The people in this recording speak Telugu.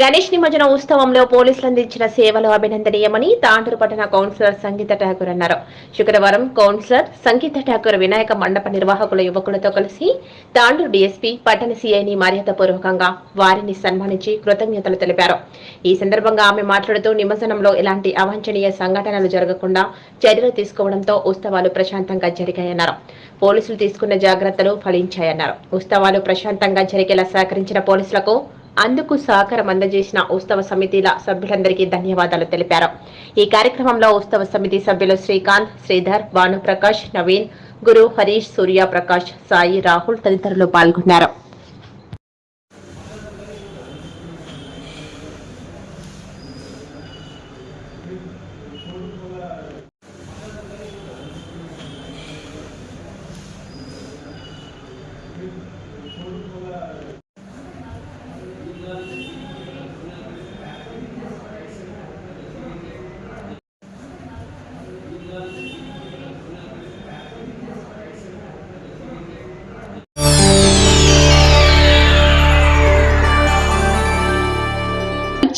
గణేష్ నిమజ్జన ఉత్సవంలో పోలీసులు అందించిన సేవలు అభినందనీయమని తాండూరు పట్టణ కౌన్సిలర్ సంగీత ఠాకూర్ అన్నారు. శుక్రవారం కౌన్సిలర్ సంగీత ఠాకూర్ వినాయక మండప నిర్వాహకుల యువకులతో కలిసి తాండూరు డీఎస్పీ పట్టణ సీఐని మర్యాదపూర్వకంగా వారిని సన్మానించి కృతజ్ఞతలు తెలిపారు. ఈ సందర్భంగా ఆమె మాట్లాడుతూ నిమజ్జనంలో ఎలాంటి అవాంఛనీయ సంఘటనలు జరగకుండా చర్యలు తీసుకోవడంతో ఉత్సవాలు ప్రశాంతంగా జరిగాయన్నారు. పోలీసులు తీసుకున్న జాగ్రత్తలు ఫలించాయన్నారు. ఉత్సవాలు ప్రశాంతంగా జరిగేలా సహకరించిన పోలీసులకు అందుకు సహకారం అందజేసిన ఉత్సవ సమితిల సభ్యులందరికీ ధన్యవాదాలు తెలిపారు. ఈ కార్యక్రమంలో ఉత్సవ సమితి సభ్యులు శ్రీకాంత్ శ్రీధర్ భానుప్రకాష్ నవీన్ గురు హరీష్ సూర్య ప్రకాష్ సాయి రాహుల్ తదితరులు పాల్గొన్నారు.